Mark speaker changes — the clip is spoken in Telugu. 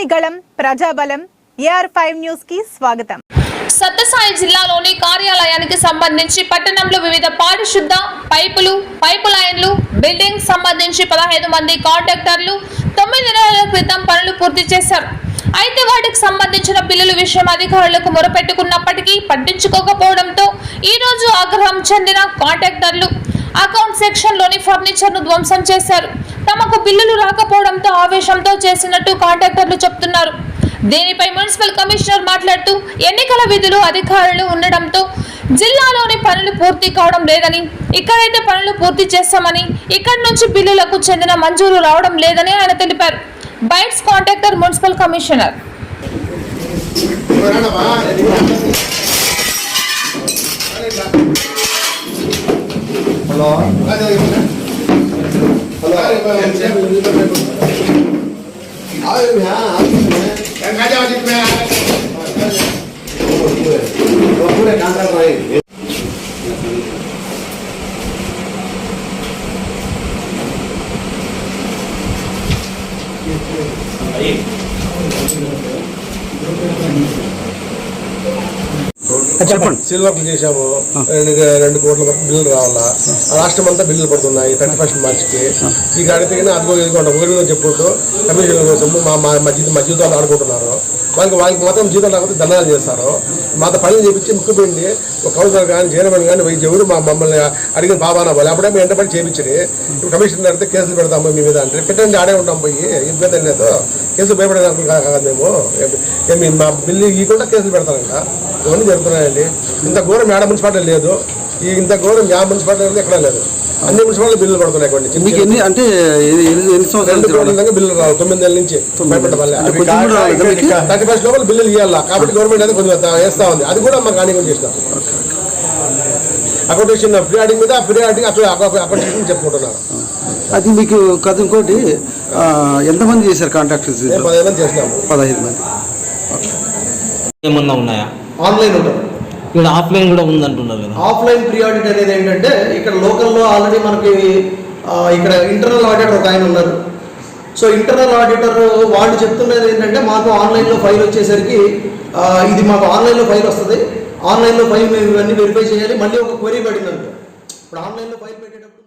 Speaker 1: ప్రజని ప్రజాబలం ఏఆర్ ఫైవ్ న్యూస్కి స్వాగతం.
Speaker 2: సత్యసాయి జిల్లాలోని కార్యాలయానికి సంబంధించి పట్టణంలో వివిధ పారిశుద్ధ పైపులు పైపు లైన్లు బిల్డింగ్ సంబంధించి పదహైదు మంది కాంట్రాక్టర్లు తొమ్మిది నెలల క్రితం పనులు పూర్తి చేశారు. అయితే వాటికి సంబంధించిన బిల్లుల విషయం అధికారులకు మొరపెట్టుకున్నప్పటికీ పట్టించుకోకపోవడంతో ఈ రోజు ఆగ్రహం చెందిన కాంట్రాక్టర్లు అకౌంట్ సెక్షన్లోని ఫర్నిచర్ను ధ్వంసం చేశారు. తమకు బిల్లులు రాకపోవడంతో ఆవేశంతో చేసినట్టు కాంట్రాక్టర్లు చెప్తున్నారు. దీనిపై మున్సిపల్ కమిషనర్ మాట్లాడుతూ ఎన్నికల విధులు అధికారులు ఉండడంతో జిల్లాలోని పనులు పూర్తి కావడం లేదని ఇక్కడైతే పనులు పూర్తి చేస్తామని ఇక్కడి నుంచి బిల్లులకు చెందిన మంజూరు రావడం లేదని ఆయన తెలిపారు. bites contractor municipal commissioner
Speaker 3: hello पूरे
Speaker 4: చెప్పండి.
Speaker 3: సిల్వర్ చేసాము రెండు రెండు కోట్ల వరకు బిల్లులు రావాలా? రాష్ట్రం అంతా బిల్లులు పడుతున్నాయి థర్టీ ఫస్ట్ మార్చికి ఈ గాడితే అదిగో ఒకరి మీద చెప్పుకుంటూ కమిషన్ కోసము మా మా మా జీతం మా జీతాలు ఆడుకుంటున్నారు. వాళ్ళకి వాళ్ళకి మాత్రం జీతం లేకపోతే దండాలు చేస్తారు. మాతో పనులు చేపించి ముక్కుపోయింది. ఒక కౌన్సిలర్ కానీ చైర్మన్ కానీ వైద్యుడు మా మమ్మల్ని అడిగిన బాబానా వాళ్ళు. అప్పుడే మేము ఎంటపడి చేయించి ఇప్పుడు కమిషన్ అడిగితే కేసులు పెడతాము మీ మీద అంటే. పెట్టండి ఆడే ఉంటాం పోయి. ఇబ్బంది లేదు. కేసులు భయపడేదానికి కాదు మేము. ఏమి- మా బిల్లు ఇవ్వకుండా కేసులు పెడతారంట. ఇవన్నీ జరుగుతున్నాయండి. ఇంత ఘోరం మేడ మున్సిపాలిటీ లేదు. ఈ ఇంత ఘోరం యా మున్సిపాలిటీ ఎక్కడా ఎక్కడ లేదు. అన్ని మున్సిపాలిటీ బిల్లులు పడుతున్నాయి కొన్ని
Speaker 4: మీకు ఎన్ని అంటే ఎన్ని సంవత్సరాలు
Speaker 3: బిల్లులు రావు తొమ్మిది నెలల నుంచి
Speaker 4: కూడా?
Speaker 3: థర్టీ ఫస్ట్ లోపల బిల్లులు ఇవ్వాలా? కాబట్టి గవర్నమెంట్ అయితే కొంచెం వేస్తా ఉంది. అది కూడా మాకు హాని చేసినాం. అకౌంటేషన్ ఫ్రీ ఆడింగ్ మీద ఫ్రీ ఆడింగ్ అట్లా అకౌంటేషన్ చెప్పుకుంటున్నారు.
Speaker 4: అది మీకు కథ ఇంకోటి ఎంతమంది చేశారు కాంట్రాక్టర్స్?
Speaker 3: మేము పదిహేను మంది చేసినాము.
Speaker 4: పదహైదు మంది.
Speaker 5: ఏమన్నా ఉన్నాయా?
Speaker 6: ఆన్లైన్ ఉంటుంది.
Speaker 5: ఇక్కడ ఆఫ్లైన్ కూడా ఉందంటున్నారు కదా.
Speaker 6: ఆఫ్లైన్ ప్రీ ఆడిట్ అనేది ఏంటంటే ఇక్కడ లోకల్లో ఆల్రెడీ మనకి ఇక్కడ ఇంటర్నల్ ఆడిటర్ ఒక ఆయన ఉన్నారు. సో ఇంటర్నల్ ఆడిటర్ వాళ్ళు చెప్తున్నది ఏంటంటే మాకు ఆన్లైన్లో ఫైల్ వచ్చేసరికి ఇది మాకు ఆన్లైన్లో ఫైల్ వస్తుంది. ఆన్లైన్లో ఫైల్ మేము ఇవన్నీ వెరిఫై చేయాలి. మళ్ళీ ఒక క్వరీ పడిందంట. ఇప్పుడు ఆన్లైన్లో ఫైల్ పెట్టేటప్పుడు